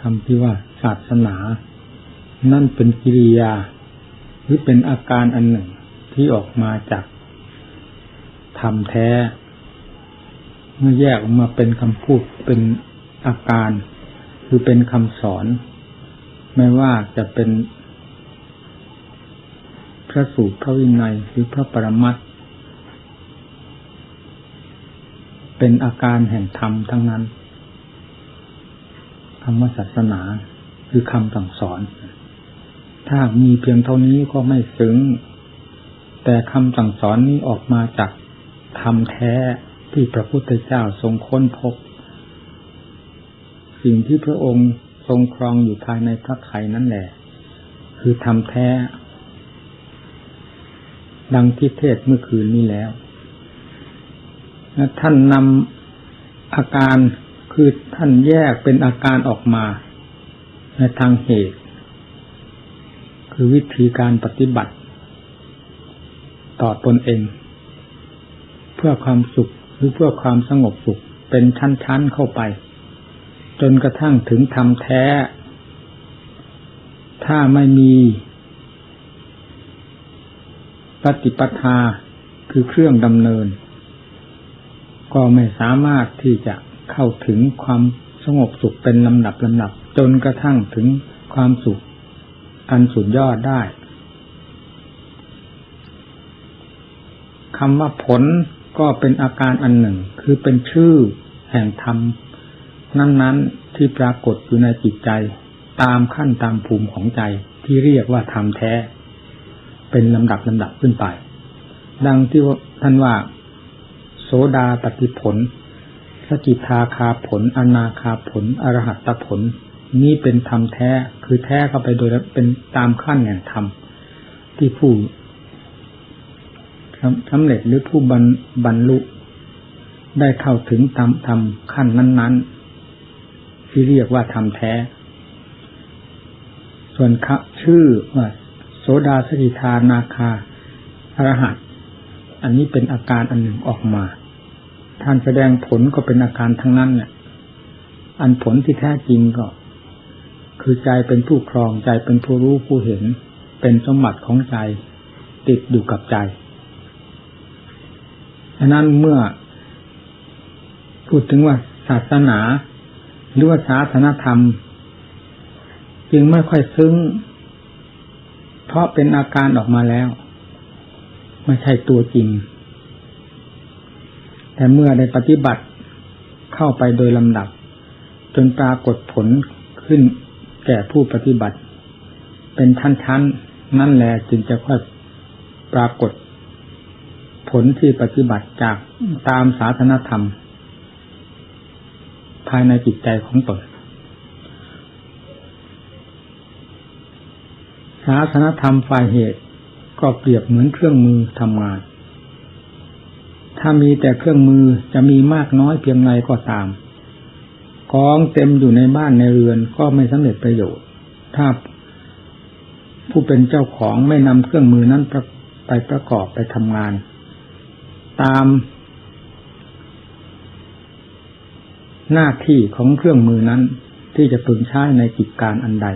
คำที่ว่าศาสนา นั่นเป็นกิริยา หรือเป็นอาการอันหนึ่งที่ออกมาจากธรรมแท้ เมื่อแยกออกมาเป็นคำพูดเป็นอาการ คือเป็นคำสอน ไม่ว่าจะเป็นพระสูตรพระวินัยหรือพระปรมัตเป็นอาการแห่งธรรมทั้งนั้น คำว่าศาสนาคือคำสั่งสอน ถ้ามีเพียงเท่านี้ก็ไม่ซึ้ง แต่คำสั่งสอนนี้ออกมาจากธรรมแท้ที่พระพุทธเจ้าทรงค้นพบ สิ่งที่พระองค์ทรงครองอยู่ภายในพระไข่นั่นแหละ คือธรรมแท้ ดังที่เทศเมื่อคืนนี้แล้ว ท่านนำอาการ คือท่านแยกเป็นอาการออกมา ในทางเหตุ คือวิธีการปฏิบัติ ต่อตนเอง เพื่อความสุขหรือเพื่อความสงบสุขเป็นชั้นๆเข้าไป จนกระทั่งถึงธรรมแท้ ถ้าไม่มี ปฏิปทาคือเครื่องดำเนิน ก็ไม่สามารถที่จะ เข้าถึงความสงบสุขเป็นลำดับลำดับ จนกระทั่งถึงความสุข อันสุดยอดได้คำว่าผลก็เป็นอาการอันหนึ่ง คือเป็นชื่อแห่งธรรม นั้น ๆที่ปรากฏอยู่ในจิตใจ ตามขั้นตามภูมิของใจที่เรียกว่าธรรมแท้ เป็นลำดับลำดับขึ้นไป ดังที่ท่านว่า โสดาปฏิผล สกิทาคาผล อนาคาผล อรหัตตผล นี่เป็นธรรมแท้ คือแท้เข้าไปโดยเป็นตามขั้นแห่งธรรมที่ผู้สำเร็จหรือผู้บรรลุ ได้เข้าถึงธรรมธรรมขั้นนั้น ๆ ที่เรียกว่าธรรมแท้ ส่วนชื่อว่าโสดาสกิทานาคาอรหัตอันนี้เป็นอาการอันหนึ่งออกมา ท่านแสดงผลก็เป็นอาการทั้งนั้นเนี่ยอันผลที่แท้จริงก็ คือใจเป็นผู้ครองใจเป็นผู้รู้ผู้เห็น เป็นสมบัติของใจ ติดอยู่กับใจฉะนั้นเมื่อ พูดถึงว่าศาสนาหรือว่าศาสนธรรม จึงไม่ค่อยซึ้ง เพราะเป็นอาการออกมาแล้ว ไม่ใช่ตัวจริง แต่เมื่อได้ปฏิบัติเข้าไปโดยลำดับ จนปรากฏผลขึ้นแก่ผู้ปฏิบัติ เป็นชั้นๆ นั่นแหละจึงจะค่อยปรากฏ ผลที่ปฏิบัติจากตามศาสนธรรม ภายในจิตใจของตนศาสนธรรมฝ่ายเหตุก็เปรียบเหมือนเครื่องมือทำงาน ถ้ามีแต่เครื่องมือจะมีมากน้อยเพียงไรก็ตามกองเต็มอยู่ในบ้านในเรือนก็ไม่สำเร็จประโยชน์ ถ้าผู้เป็นเจ้าของไม่นำเครื่องมือนั้นไปประกอบไปทำงาน ตาม หน้าที่ของเครื่องมือนั้นที่จะพึงใช้ในกิจการอันใด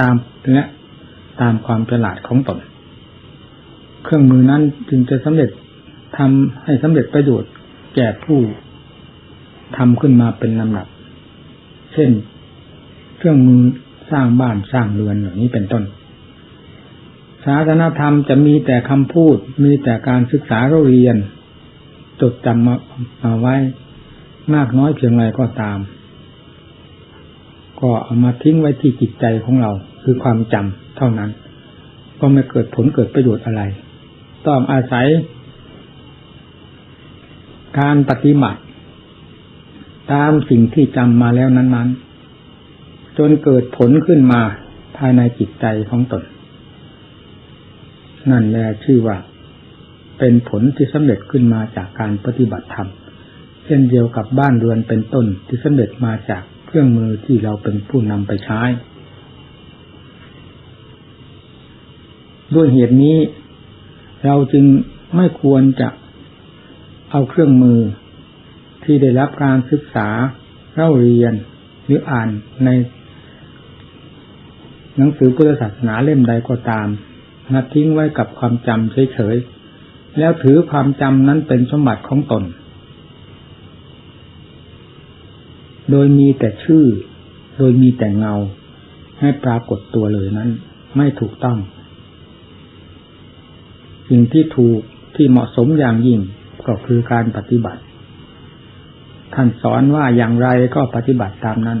ตามและตามความฉลาดของตน เครื่องมือนั้นจึงจะสำเร็จ ทำให้สำเร็จประโยชน์แก่ผู้ทำขึ้นมาเป็นลำดับ เช่น เครื่องมือสร้างบ้านสร้างเรือนอย่างนี้เป็นต้น ศาสนธรรมจะมีแต่คำพูด มีแต่การศึกษาเราเรียน จดจำมามาไว้ มากน้อยเพียงไรก็ตาม ก็เอามาทิ้งไว้ที่จิตใจของเรา คือความจำเท่านั้น ก็ไม่เกิดผลเกิดประโยชน์อะไร ต้องอาศัย การปฏิบัติ ตามสิ่งที่จำมาแล้วนั้น ๆ จนเกิดผลขึ้นมาภายในจิตใจของตน นั่นแหละชื่อว่า เป็นผลที่สำเร็จขึ้นมาจากการปฏิบัติธรรมเช่นเดียวกับบ้านเรือนเป็นต้นที่สำเร็จมาจากเครื่องมือที่เราเป็นผู้นำไปใช้ ด้วยเหตุนี้ เราจึงไม่ควรจะ เอาเครื่องมือ ที่ได้รับการศึกษาเล่าเรียนหรืออ่านในหนังสือพุทธศาสนาเล่มใดก็ตามนัดทิ้งไว้กับความจำเฉยๆ แล้วถือความจำนั้นเป็นสมบัติของตน โดยมีแต่ชื่อ โดยมีแต่เงา ให้ปรากฏตัวเลยนั้น ไม่ถูกต้อง สิ่งที่ถูกที่เหมาะสมอย่างยิ่ง ก็คือการปฏิบัติ ท่านสอนว่าอย่างไรก็ปฏิบัติตามนั้น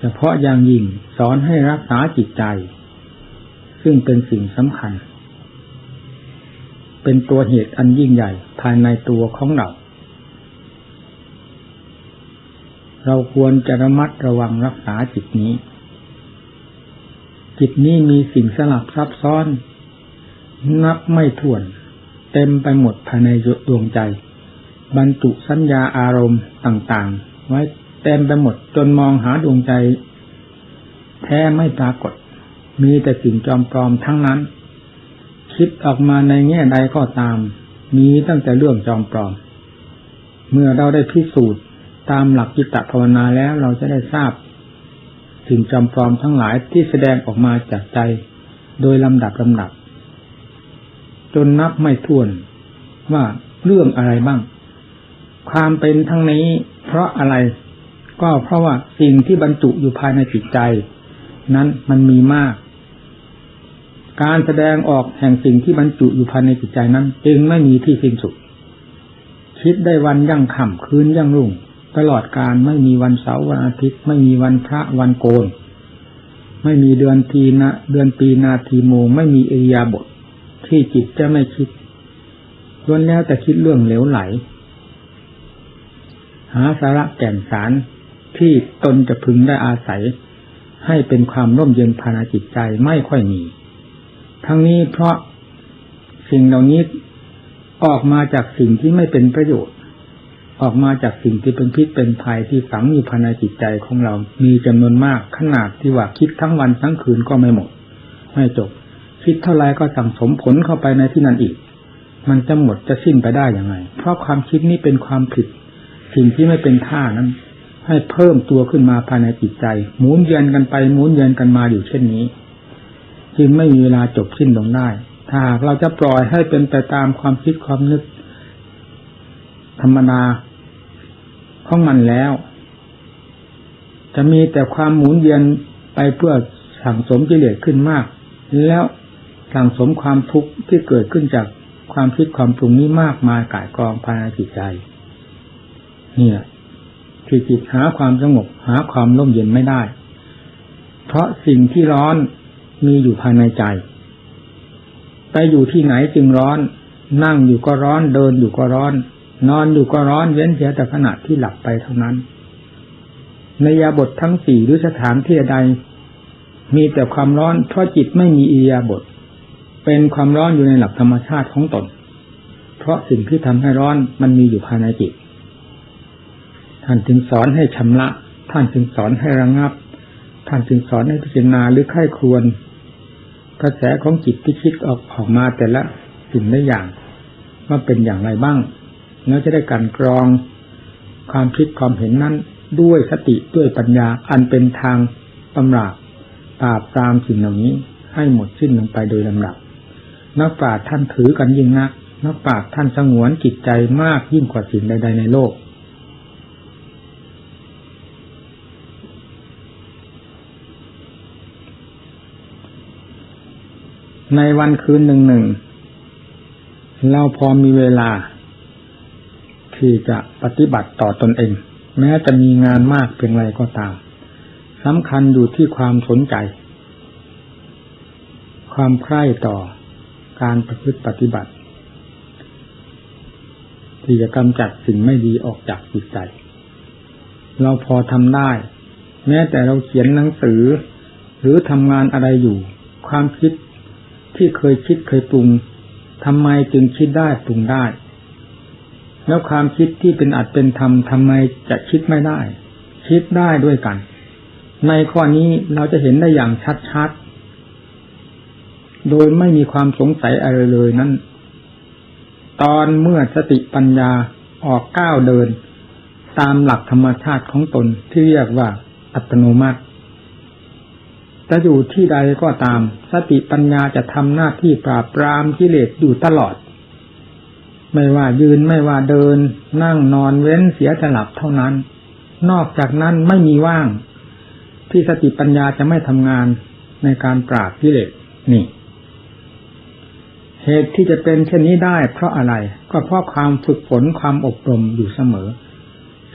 เฉพาะอย่างยิ่งสอนให้รักษาจิตใจ ซึ่งเป็นสิ่งสำคัญ เป็นตัวเหตุอันยิ่งใหญ่ภายในตัวของเรา เราควรจะระมัดระวังรักษาจิตนี้ จิตนี้มีสิ่งสลับซับซ้อนนับไม่ถ้วน เต็มไปหมดภายในดวงใจ บรรจุสัญญาอารมณ์ต่างๆ ไว้เต็มไปหมดจนมองหาดวงใจ แท้ไม่ปรากฏ มีแต่สิ่งจอมปลอมทั้งนั้น คิดออกมาในแง่ใดก็ตาม มีตั้งแต่เรื่องจอมปลอม เมื่อเราได้พิสูจน์ตามหลักจิตภาวนาแล้วเราจะได้ทราบ สิ่งจอมปลอมทั้งหลายที่แสดงออกมาจากใจ โดยลำดับลำดับ จนนับไม่ถ้วนว่าเรื่องอะไรบ้าง ความเป็นทั้งนี้เพราะอะไร ก็เพราะว่าสิ่งที่บรรจุอยู่ภายในจิตใจ นั้นมันมีมาก การแสดงออกแห่งสิ่งที่บรรจุอยู่ภายในจิตใจนั้นจึงไม่มีที่สิ้นสุด คิดได้วันยั่งค่ำคืนยั่งรุ่ง ตลอดการไม่มีวันเสาร์วันอาทิตย์ ไม่มีวันพระวันโกน ไม่มีเดือนทีนะ เดือนปีนาทีโมงไม่มีเอียาบท ที่จิตจะไม่คิดล้วนแล้วแต่คิดเรื่องเหลวไหล หาสาระแก่นสารที่ตนจะพึงได้อาศัย ให้เป็นความร่มเย็นภายในจิตใจไม่ค่อยมี ทั้งนี้เพราะสิ่งเหล่านี้ออกมาจากสิ่งที่ไม่เป็นประโยชน์ ออกมาจากสิ่งที่เป็นพิษเป็นภัยที่ฝังอยู่ภายในจิตใจของเรา มีจำนวนมากขนาดที่ว่าคิดทั้งวันทั้งคืนก็ไม่หมด ไม่จบ คิดเท่าไรก็สั่งสมผลเข้าไปในที่นั้นอีก มันจะหมดจะสิ้นไปได้ย่างไง เพราะความคิดนี้เป็นความผิด สิ่งที่ไม่เป็นท่านั้น ให้เพิ่มตัวขึ้นมาภายในจิตใจหมุนเยียนกันไปหมุนเยียนกันมาอยู่เช่นนี้จึงไม่มีเวลาจบสิ้นลงได้ ถ้าเราจะปล่อยให้เป็นไปตามความคิดความนึก ธรรมนาของมันแล้ว จะมีแต่ความหมุนเวียนไปเพื่อสั่งสมกิเลสขึ้นมาก แล้ว สั่งสมความทุกข์ที่เกิดขึ้นจากความคิดความปรุงนี้มากมายกายกองภายในจิตใจ เนี่ยที่จิตหาความสงบหาความร่มเย็นไม่ได้ เพราะสิ่งที่ร้อนมีอยู่ภายในใจ ไปอยู่ที่ไหนจึงร้อน นั่งอยู่ก็ร้อนเดินอยู่ก็ร้อน นอนอยู่ก็ร้อนเว้นเสียแต่ขณะที่หลับไปเท่านั้น ในยาบททั้งสี่หรือสถานที่ใดมีแต่ความร้อนเพราะจิตไม่มีอียาบท เป็นความร้อนอยู่ในหลักธรรมชาติของตน เพราะสิ่งที่ทำให้ร้อนมันมีอยู่ภายในจิต ท่านจึงสอนให้ชำระ ท่านจึงสอนให้ระงงับ ท่านจึงสอนให้พิจารณาหรือไข้ควรกระแสของจิตที่คิดออกออกมาแต่ละสิ่งละอย่างว่าเป็นอย่างไรบ้าง แล้วจะได้การกรองความคิดความเห็นนั้นด้วยสติด้วยปัญญาอันเป็นทางตำราปราบตามสิ่งเหล่านี้ให้หมดสิ้นลงไปโดยลำดับ นักปราชญ์ท่านถือกันยิ่งนัก นักปราชญ์ท่านสงวนจิตใจมากยิ่งกว่าสิ่งใด ๆ ในโลก ในวันคืนหนึ่งหนึ่งเราพอมีเวลา ที่จะปฏิบัติต่อตอนเอง แม้จะมีงานมากเพียงไรก็ตามสำคัญอยู่ที่ความสนใจ ความใคร่ต่อ การประพฤติปฏิบัติ ที่จะกำจัดสิ่งไม่ดีออกจากจิตใจ เราพอทำได้ แม้แต่เราเขียนหนังสือ หรือทำงานอะไรอยู่ ความคิดที่เคยคิดเคยปรุงทำไมจึงคิดได้ปรุงได้ แล้วความคิดที่เป็นอัดเป็นธรรมทำไมจะคิดไม่ได้ คิดได้ด้วยกัน ในข้อนี้เราจะเห็นได้อย่างชัด โดยไม่มีความสงสัยอะไรเลยนั้น ตอนเมื่อสติปัญญาออกก้าวเดิน ตามหลักธรรมชาติของตนที่เรียกว่าอัตโนมัติ จะอยู่ที่ใดก็ตาม สติปัญญาจะทำหน้าที่ปราบปรามกิเลสอยู่ตลอด ไม่ว่ายืนไม่ว่าเดิน นั่งนอนเว้นเสียแต่หลับเท่านั้น นอกจากนั้นไม่มีว่าง ที่สติปัญญาจะไม่ทำงานในการปราบกิเลสนี่ เหตุที่จะเป็นเช่นนี้ได้เพราะอะไร ก็เพราะความฝึกฝนความอบรมอยู่เสมอ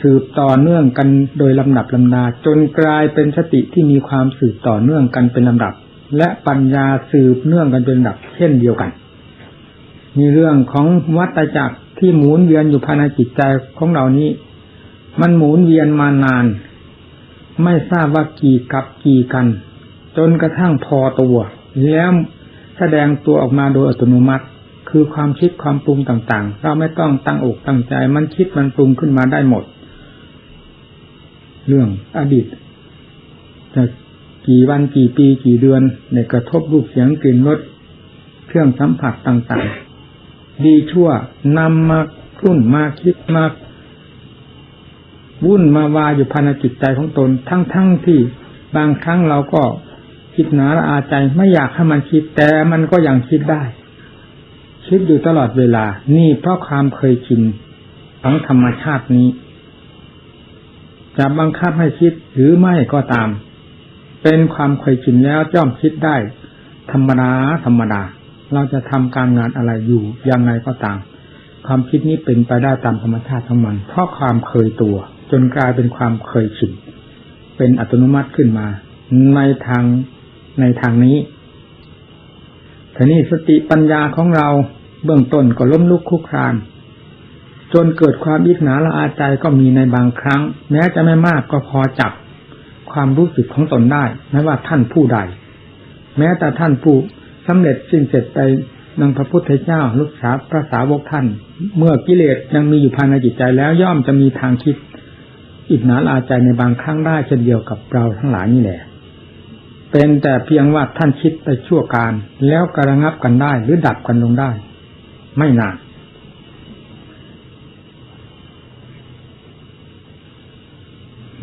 สืบต่อเนื่องกันโดยลำดับลำดาจนกลายเป็นสติที่มีความสืบต่อเนื่องกันเป็นลำดับ และปัญญาสืบเนื่องกันเป็นลำดับ เช่นเดียวกัน มีเรื่องของวัตจักรที่หมุนเวียนอยู่ภายในจิตใจของเรานี้ มันหมุนเวียนมานาน ไม่ทราบว่ากี่กับกี่กัน จนกระทั่งพอตัว แล้ว แสดงตัวออกมาโดยอัตโนมัติ คือความคิดความปรุงต่างๆ เราไม่ต้องตั้งอกตั้งใจ มันคิดมันปรุงขึ้นมาได้หมด เรื่องอดีตจะกี่วันกี่ปีกี่เดือนในกระทบรูปเสียงกลิ่นรสเครื่องสัมผัสต่างๆ ดีชั่วนำมาคุ้นมาคิดมาวุ่นมาวาอยู่ภายในจิตใจของตน ทั้งๆทที่บางครั้งเราก็ คิดหนาละอาใจไม่อยากให้มันคิดแต่มันก็ยังคิดได้ คิดอยู่ตลอดเวลา นี่เพราะความเคยชินของธรรมชาตินี้จะบังคับให้คิดหรือไม่ก็ตาม เป็นความเคยชินแล้วย่อมคิดได้ ธรรมดาธรรมดา เราจะทำการงานอะไรอยู่ยังไงก็ตาม ความคิดนี้เป็นไปได้ตามธรรมชาติของมัน เพราะความเคยตัว จนกลายเป็นความเคยชินเป็นอัตโนมัติขึ้นมา ในทาง ในทางนี้ทีนี้สติปัญญาของเราเบื้องต้นก็ล้มลุกคุกคราน จนเกิดความอิจฉาละอาใจก็มีในบางครั้ง แม้จะไม่มากก็พอจับความรู้สึกของตนได้ไม่ว่าท่านผู้ใด แม้แต่ท่านผู้สำเร็จสิ้นเสร็จไปนังพระพุทธเจ้าลูกสาวพระสาวกท่าน เมื่อกิเลสยังมีอยู่ภายในจิตใจแล้วย่อมจะมีทางคิดอิจฉาละอาใจในบางครั้งได้เช่นเดียวกับเราทั้งหลายนี่แหละ เป็นแต่เพียงว่าท่านคิดไปชั่วการ แล้วกระงับกันได้หรือดับกันลงได้ ไม่นาน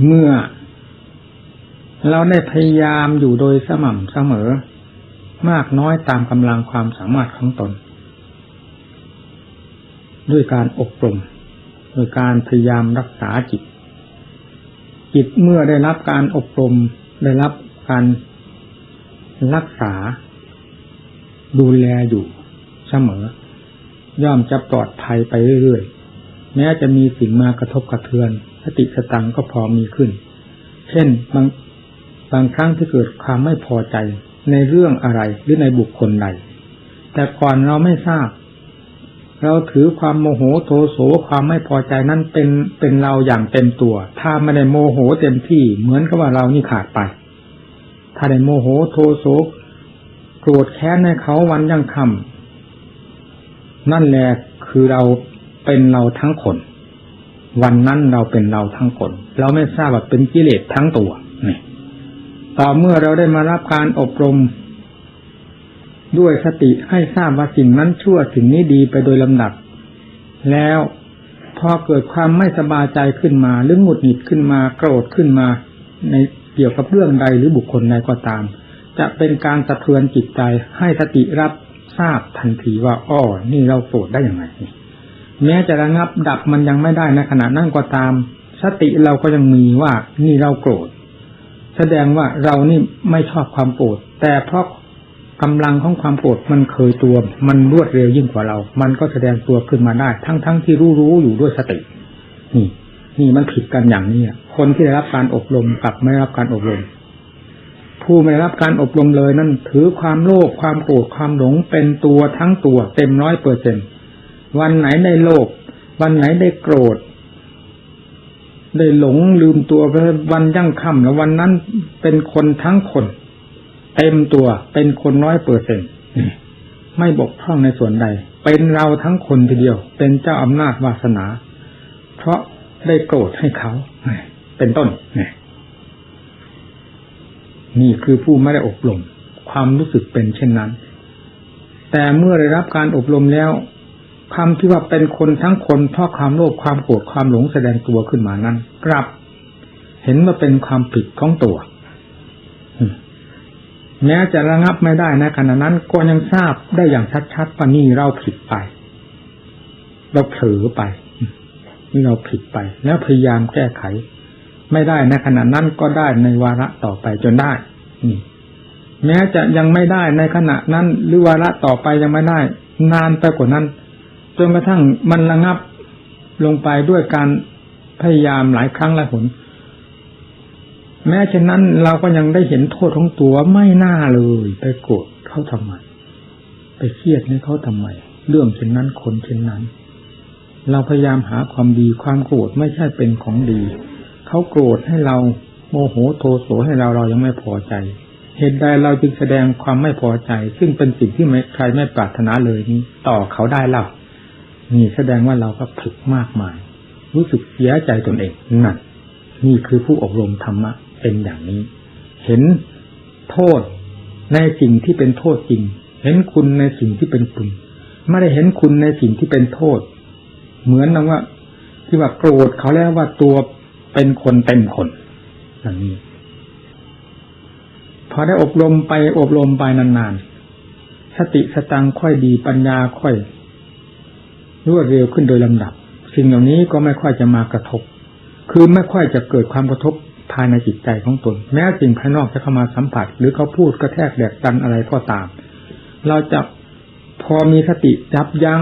เมื่อ เราได้พยายามอยู่โดยสม่ำเสมอ มากน้อยตามกำลังความสามารถของตน ด้วยการอบรมโดยการพยายามรักษาจิต จิตเมื่อได้รับการอบรมได้รับการ รักษา ดูแลอยู่เสมอ ย่อมจะปลอดภัยไปเรื่อยๆ แม้จะมีสิ่งมากระทบกระเทือนสติสตังก็พอมีขึ้น เช่นบางบางครั้งที่เกิดความไม่พอใจในเรื่องอะไรหรือในบุคคลใด แต่ก่อนเราไม่ทราบ เราถือความโมโหโทโสความไม่พอใจนั้นเป็นเป็นเราอย่างเต็มตัว ถ้าไม่ได้โมโหเต็มที่เหมือนกับว่าเรานี่ขาดไป ถ้าได้โมโหโทโสโกรธแค้นในเขาวันยังคำนั่นแหละคือเราเป็นเราทั้งคน วันนั้นเราเป็นเราทั้งคน เราไม่ทราบว่าเป็นกิเลสทั้งตัวนี่ต่อเมื่อเราได้มารับการอบรม ด้วยสติให้ทราบว่าสิ่งนั้นชั่วสิ่งนี้ดีไปโดยลำดับ แล้วพอเกิดความไม่สบายใจขึ้นมา หรือหงุดหงิดขึ้นมา โกรธขึ้นมา ใน เกี่ยวกับเรื่องใดหรือบุคคลใดก็ตาม จะเป็นการสะเทือนจิตใจให้สติรับทราบทันทีว่าอ้อนี่เราโกรธได้อย่างไรแม้จะระงับดับมันยังไม่ได้ในขณะนั่งก็ตาม สติเราก็ยังมีว่านี่เราโกรธแสดงว่าเรานี่ไม่ชอบความโกรธแต่เพราะกำลังของความโกรธมันเคยตัว มันรวดเร็วยิ่งกว่าเรา มันก็แสดงตัวขึ้นมาได้ ทั้งๆทที่รู้รู้อยู่ด้วยสติ นี่ นี่มันผิดกันอย่างนี้คนที่ได้รับการอบรมกับไม่รับการอบรม ผู้ไม่รับการอบรมเลยนั่นถือความโลภความโกรธความหลงเป็นตัวทั้งตัวเต็มร้อยเปอร์เซ็นวันไหนในโลภวันไหนได้โกรธ ได้หลงลืมตัวไปวันยั่งค่ำแล้ววันนั้นเป็นคนทั้งคน เต็มตัวเป็นคนร้อยเปอร์เซ็นไม่บกพร่องในส่วนใด เป็นเราทั้งคนทีเดียว เป็นเจ้าอำนาจวาสนา เพราะ ได้โกรธให้เขาเป็นต้นนี่คือผู้ไม่ได้อบรม ความรู้สึกเป็นเช่นนั้น แต่เมื่อได้รับการอบรมแล้วคำที่ว่าเป็นคนทั้งคนเพราะความโลภความโกรธความหลงแสดงตัวขึ้นมานั้น กลับ เห็นว่าเป็นความผิดของตัวแม้จะระงับไม่ได้นะขณะนั้นก็ยังทราบได้อย่างชัดๆว่านี่เราผิดไป เราเผลอไป นี่เราผิดไป แล้วพยายามแก้ไข ไม่ได้ในขณะนั้นก็ได้ในวาระต่อไปจนได้นี่แม้จะยังไม่ได้ในขณะนั้น หรือวาระต่อไปยังไม่ได้ นานไปกว่านั้นจนกระทั่งมันระงับลงไปด้วยการพยายามหลายครั้งหลายหนแม้เช่นนั้นเราก็ยังได้เห็นโทษของตัวไม่น่าเลย ไปโกรธเขาทำไม ไปเครียดให้เขาทำไม เรื่องเช่นนั้นคนเช่นนั้น เราพยายามหาความดีความโกรธไม่ใช่เป็นของดี เขาโกรธให้เราโมโหโทโสให้เราเรายังไม่พอใจ เหตุใดเราจึงแสดงความไม่พอใจ ซึ่งเป็นสิ่งที่ใครไม่ปรารถนาเลยนี้ต่อเขาได้เล่านี่แสดงว่าเราก็ผิดมากมาย รู้สึกเสียใจตนเองนั่นนี่คือผู้อบรมธรรมะเป็นอย่างนี้ เห็นโทษในสิ่งที่เป็นโทษจริง เห็นคุณในสิ่งที่เป็นคุณ ไม่ได้เห็นคุณในสิ่งที่เป็นโทษ เหมือนนังว่า ที่ว่าโกรธเขาแล้วว่าตัวเป็นคนเต็มคนอย่างนี้พอได้อบรมไปอบรมไปนานๆ สติสตังค่อยดีปัญญาค่อยรวดเร็วขึ้นโดยลำดับ สิ่งเหล่านี้ก็ไม่ค่อยจะมากระทบ คือไม่ค่อยจะเกิดความกระทบภายในจิตใจของตน แม้สิ่งภายนอกจะเข้ามาสัมผัส หรือเขาพูดกระแทกแดกดันอะไรก็ตาม เราจะพอมีสติจับยัง้ง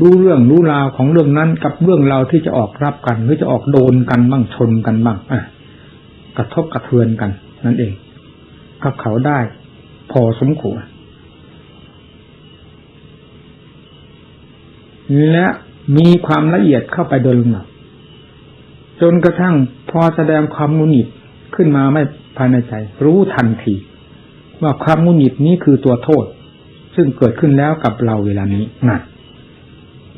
รู้เรื่องรู้ราวของเรื่องนั้น กับเรื่องเราที่จะออกรับกัน หรือจะออกโดนกันบ้างชนกันบ้างอะกระทบกระเทือนกัน นั่นเองกับเขาได้ พอสมควรและมีความละเอียดเข้าไปโดยลำดับจนกระทั่งพอแสดงความงุนหิดขึ้นมาไม่ภายในใจ รู้ทันที ว่าความงุนหิดนี้คือตัวโทษ ซึ่งเกิดขึ้นแล้วกับเราเวลานี้นั่น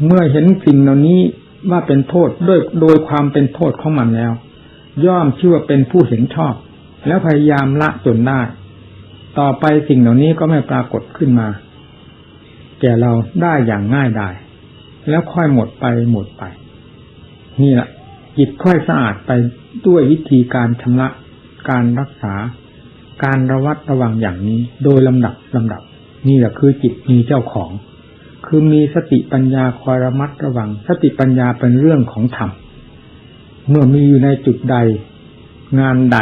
เมื่อเห็นสิ่งเหล่านี้ว่าเป็นโทษด้วยโดยความเป็นโทษของมันแล้ว ย่อมชื่อว่าเป็นผู้เห็นชอบ แล้วพยายามละจนได้ ต่อไปสิ่งเหล่านี้ก็ไม่ปรากฏขึ้นมา แก่เราได้อย่างง่ายดายแล้วค่อยหมดไปหมดไป นี่แหละจิตค่อยสะอาดไปด้วยวิธีการชำระการรักษา การระวัดระวังอย่างนี้ โดยลำดับลำดับ นี่แหละคือจิตมีเจ้าของ คือมีสติปัญญาคอยระมัดระวัง สติปัญญาเป็นเรื่องของธรรมเมื่อมีอยู่ในจุดใด งานใด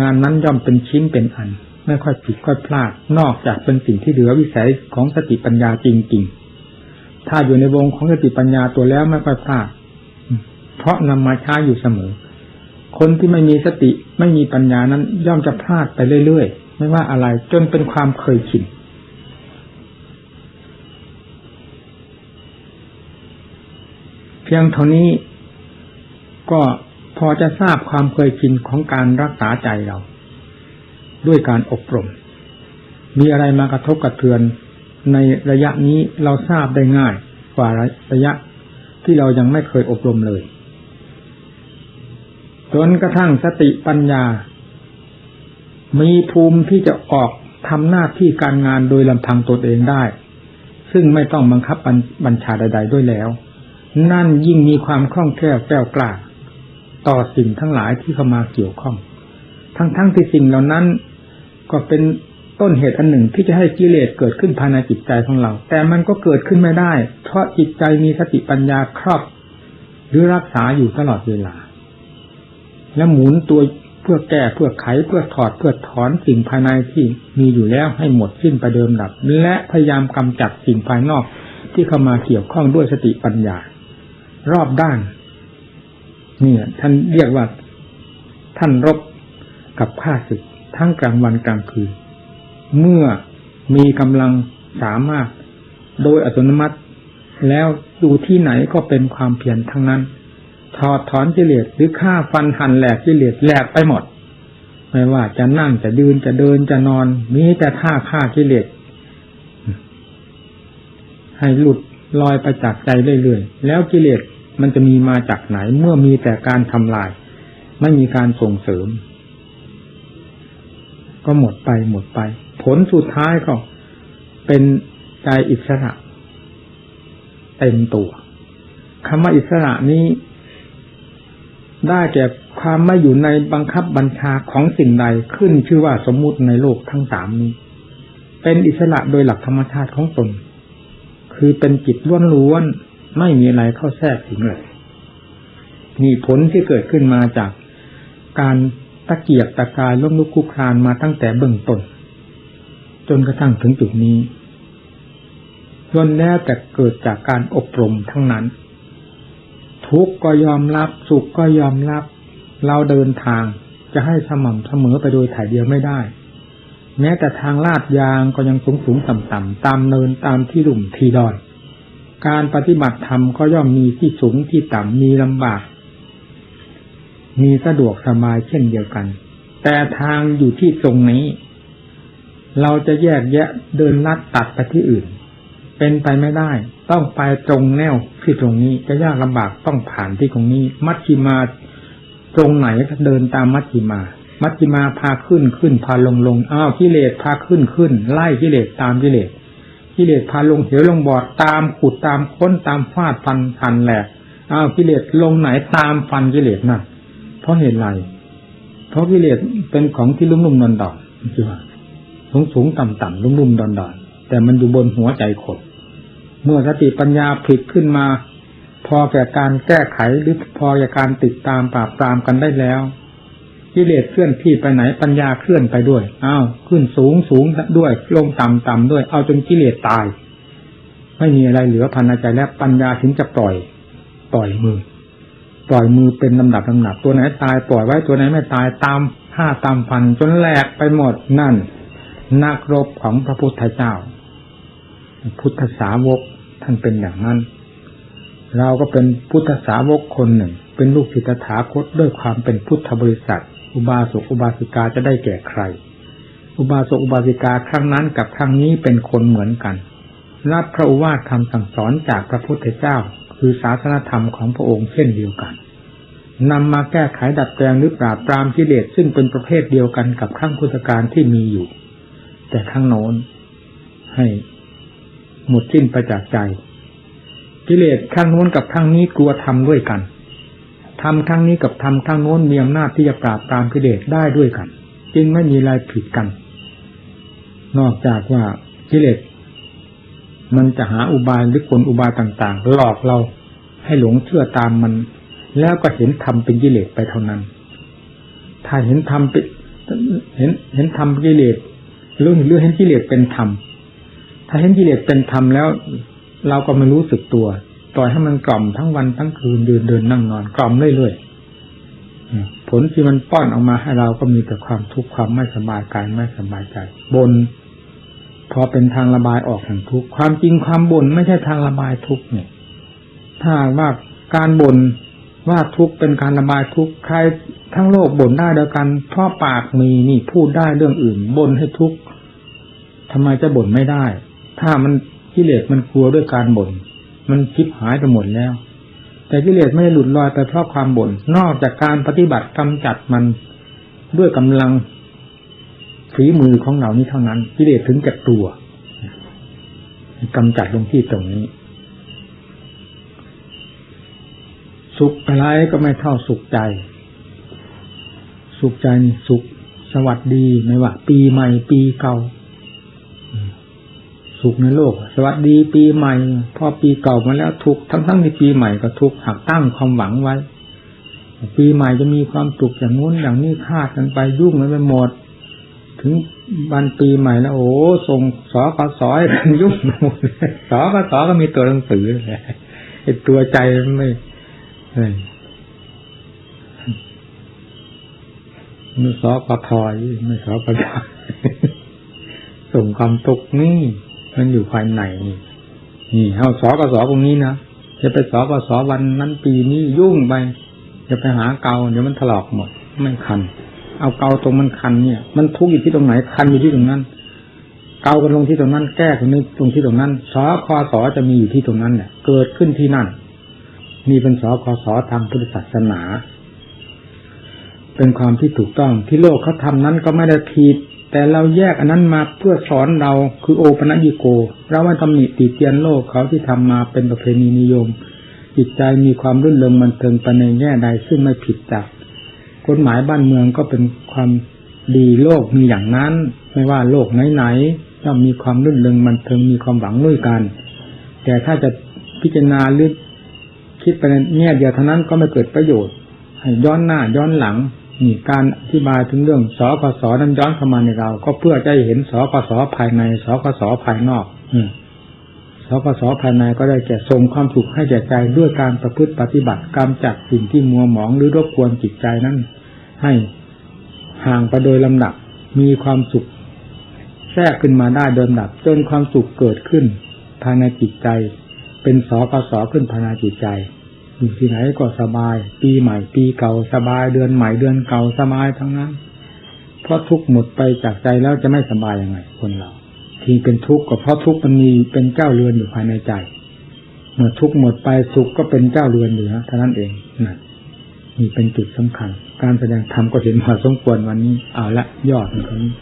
งานนั้นย่อมเป็นชิ้นเป็นอัน ไม่ค่อยผิดค่อยพลาด นอกจากเป็นสิ่งที่เหลือวิสัยของสติปัญญาจริง ๆ ถ้าอยู่ในวงของสติปัญญาตัวแล้วไม่ค่อยพลาด เพราะนำมาใช้อยู่เสมอ คนที่ไม่มีสติไม่มีปัญญานั้นย่อมจะพลาดไปเรื่อยๆไม่ว่าอะไรจนเป็นความเคยชิน พียงเท่านี้ก็พอจะทราบความเคยชินของการรักษาใจเรา ด้วยการอบรม มีอะไรมากระทบกระเทือนในระยะนี้เราทราบได้ง่ายกว่าระยะที่เรายังไม่เคยอบรมเลย จนกระทั่งสติปัญญา มีภูมิที่จะออกทำหน้าที่การงานโดยลำพังตนเองได้ ซึ่งไม่ต้องบังคับบัญชาใด ๆ ด้วยแล้ว นั่นยิ่งมีความคล่องแคล่วแก้วกล้าต่อสิ่งทั้งหลายที่เข้ามาเกี่ยวข้อง ทั้งๆทที่สิ่งเหล่านั้น ก็เป็นต้นเหตุอันหนึ่งที่จะให้กิเลสเกิดขึ้นภายในจิตใจของเรา แต่มันก็เกิดขึ้นไม่ได้ เพราะจิตใจมีสติปัญญาครอบ หรือรักษาอยู่ตลอดเวลา และหมุนตัวเพื่อแก้เพื่อไขเพื่อถอดเพื่อถอนสิ่งภายในที่มีอยู่แล้วให้หมดสิ้นไปเดิมดับ และพยายามกำจัดสิ่งภายนอกที่เข้ามาเกี่ยวข้องด้วยสติปัญญา รอบด้านนี่ท่านเรียกว่าท่านรบกับข้าศึกทั้งกลางวันกลางคืน เมื่อมีกำลังสามารถโดยอัตโนมัติ แล้วอยู่ที่ไหนก็เป็นความเพียรทั้งนั้น ถอดถอนกิเลสหรือฆ่าฟันหันแหลกกิเลสแหลกไปหมด ไม่ว่าจะนั่งจะยืนจะเดินจะนอน มีแต่ท่าฆ่ากิเลสให้หลุดลอยไปจากใจเรื่อยๆแล้วกิเลส มันจะมีมาจากไหน เมื่อมีแต่การทำลาย ไม่มีการส่งเสริม ก็หมดไปหมดไป ผลสุดท้ายก็เป็นใจอิสระเต็มตัวคำว่าอิสระนี้ ได้แก่ความไม่อยู่ในบังคับบัญชาของสิ่งใดขึ้นชื่อว่าสมมุติในโลกทั้งสามนี้ เป็นอิสระโดยหลักธรรมชาติของตน คือเป็นจิตล้วนๆ ไม่มีอะไรเข้าแทรกถึงเลยนี่ผลที่เกิดขึ้นมาจากการตะเกียกตะกายล้มลุกคลุกคลานมาตั้งแต่เบื้องต้น จนกระทั่งถึงจุดนี้ล้วนแล้วแต่เกิดจากการอบรมทั้งนั้น ทุกก็ยอมรับ สุขก็ยอมรับ เราเดินทางจะให้สม่ำเสมอไปโดยถ่ายเดียวไม่ได้ แม้แต่ทางลาดยางก็ยังสูงสูงต่ำต่ำตามเนินตามที่หลุมที่ดอน การปฏิบัติธรรมก็ย่อมมีที่สูงที่ต่ำมีลำบาก มีสะดวกสบายเช่นเดียวกัน แต่ทางอยู่ที่ตรงนี้ เราจะแยกแยะเดินลัดตัดไปที่อื่น เป็นไปไม่ได้ ต้องไปตรงแนวที่ตรงนี้จะยากลำบากต้องผ่านที่ตรงนี้ มัชชิมาตรงไหนก็เดินตามมัชชิมา มัชชิมาพาขึ้นขึ้นพาลงลงอ้าวกิเลสพาขึ้นขึ้น ไล่กิเลสตามกิเลส กิเลสพาลงเหวลงบอดตามขุดตามค้นตามฟาดฟันพันแหลกอ้าวกิเลสลงไหนตามฟันกิเลสน่ะ เพราะเหตุไร เพราะกิเลสเป็นของที่ลุ่มลุ่มดอนดอนใช่ไหมสูงสูงต่ำต่ำลุ่มลุ่มดอนดอนแต่มันอยู่บนหัวใจคนเมื่อสติปัญญาผิดขึ้นมา พอแก่การแก้ไขหรือพอแก่การติดตามปราบปรามกันได้แล้ว กิเลสเคลื่อนที่ไปไหนปัญญาเคลื่อนไปด้วยอ้าวขึ้นสูงสูงด้วยลงต่ำต่ำด้วย เอาจนกิเลสตาย ไม่มีอะไรเหลือภายในใจแล้วปัญญาถึงจะปล่อย ปล่อยมือ ปล่อยมือเป็นลำดับลำดับตัวไหนตายปล่อยไว้ตัวไหนไม่ตายตามห้าตามฟันจนแหลกไปหมดนั่นนักรบของพระพุทธเจ้า พุทธสาวกท่านเป็นอย่างนั้น เราก็เป็นพุทธสาวกคนหนึ่ง เป็นลูกศิษย์ถาคตด้วยความเป็นพุทธบริษัท อุบาสกอุบาสิกาจะได้แก่ใคร อุบาสกอุบาสิกาครั้งนั้นกับครั้งนี้เป็นคนเหมือนกัน รับพระอุวาทคำสั่งสอนจากพระพุทธเจ้า คือศาสนธรรมของพระองค์เช่นเดียวกันนำมาแก้ไขดัดแปลงหรือปราบปรามกิเลสซึ่งเป็นประเภทเดียวกันกับครั้งพุทธการที่มีอยู่ แต่ครั้งโน้นให้หมดสิ้นไปจากใจกิเลสข้างโน้นกับข้างนี้กลัวทำด้วยกัน ทำข้งนี้กับทำข้งโน้นมีอำนาจที่จะปราบตามกิเลสได้ด้วยกัน จึงไม่มีอะไรผิดกัน นอกจากว่ากิเลสมันจะหาอุบายหรือกลอุบายต่าง ๆ หลอกเราให้หลงเชื่อตามมัน แล้วก็เห็นธรรมเป็นกิเลสไปเท่านั้น ถ้าเห็นธรรมเป็นเห็นเห็นธรรมกิเลสหรือหรือเห็นกิเลสเป็นธรรมถ้าเห็นกิเลสเป็นธรรมแล้ว เราก็ไม่รู้สึกตัว ปล่อยให้มันกล่อมทั้งวันทั้งคืนเดินเดินนั่งนอนกล่อมเรื่อยๆผลที่มันป้อนออกมาให้เราก็มีแต่ความทุกข์ความไม่สบายกายไม่สบายใจบนพอเป็นทางระบายออกแห่งทุกข์ความจริงความบ่นไม่ใช่ทางระบายทุกข์เนี่ย ถ้าว่าการบ่นว่าทุกข์เป็นการระบายทุกข์ใครทั้งโลกบ่นได้เดียวกันเพราะปากมีนี่พูดได้เรื่องอื่นบ่นให้ทุกข์ทำไมจะบ่นไม่ได้ ถ้ามันกิเลสมันกลัวด้วยการบ่น มันคิดหายไปหมดแล้ว แต่กิเลสไม่หลุดลอยไปเพราะความบ่นนอกจากการปฏิบัติกำจัดมันด้วยกำลังฝีมือของเรานี้เท่านั้นกิเลสถึงจะกลัวกำจัดลงที่ตรงนี้ สุขอะไรก็ไม่เท่าสุขใจ สุขใจสุขสวัสดีไม่ว่า ปีใหม่ปีเก่า สุขในโลก สวัสดีปีใหม่ พอปีเก่ามาแล้วทุกทั้งทั้งในปีใหม่ก็ทุกหักตั้งความหวังไว้ ปีใหม่จะมีความสุขอย่างนู้นอย่างนี้คาดกันไปยุ่งกันไปหมด ถึงวันปีใหม่แล้วโอ้ส่งสอกสอยกันยุ่งหมดสอกสอก็มีตัวหนังสือเลยไอตัวใจไม่ไม่สอกทอยไม่สอกทอยส่งความทุกนี่ มันอยู่ภายในนี่นี่เอาสอกสอตรงนี้นะจะไปสอกสอวันนั้นปีนี้ยุ่งไปจะไปหาเกาเดี๋ยวมันถลอกหมดไม่คัน เอาเกาตรงมันคันเนี่ย มันทุกข์อยู่ที่ตรงไหนคันอยู่ที่ตรงนั้น เกากันลงที่ตรงนั้น แก้กันนี้ตรงที่ตรงนั้นสอคอสอจะมีอยู่ที่ตรงนั้นเนี่ยเกิดขึ้นที่นั่นนี่เป็นสอคอสอทางพุทธศาสนา เป็นความที่ถูกต้องที่โลกเขาทานั้นก็ไม่ได้ผิด แต่เราแยกอันนั้นมาเพื่อสอนเราคือโอปัญิโก เราว่าตำหนิติเตียนโลกเขาที่ทำมาเป็นประเพณีนิยม จิตใจมีความรื่นเริงมันเทิงไปในแง่ใดซึ่งไม่ผิดจากกฎหมายบ้านเมืองก็เป็นความดีโลกมีอย่างนั้น ไม่ว่าโลกไหนๆย่อมมีความรื่นเริงมันเทิงมีความหวังด้วยกัน แต่ถ้าจะพิจารณาหรือคิดไปในแง่เดียวเท่านั้นก็ไม่เกิดประโยชน์ให้ย้อนหน้าย้อนหลัง นี่การอธิบายถึงเรื่องสกสนั้นย้อนเข้ามาในเรา ก็เพื่อจะเห็นสกสภายในสกสภายนอกอืมสกสภายในก็ได้แก่ส่งความสุขให้แก่ใจด้วยการประพฤติปฏิบัติกรรมจากสิ่งที่มัวหมองหรือรบกวนจิตใจนั้น ให้ห่างไปโดยลำดับมีความสุข แทรกขึ้นมาได้โดยลำดับจนความสุขเกิดขึ้นภายในจิตใจ เป็นสกสขึ้นภายในจิตใจ อยู่ที่ไหนก็สบาย ปีใหม่ ปีเก่าสบายเดือนใหม่เดือนเก่าสบายทั้งนั้น เพราะทุกหมดไปจากใจแล้วจะไม่สบายยังไง คนเรา ที่เป็นทุกข์ก็เพราะทุกข์มันมีเป็นเจ้าเรือนอยู่ภายในใจเมื่อทุกข์หมดไปสุขก็เป็นเจ้าเรือนอยู่นะเท่านั้นเองนั่นนี่เป็นจุดสำคัญ การแสดงธรรมก็เห็นพอสมควรวันนี้เอาละยอดมันนี้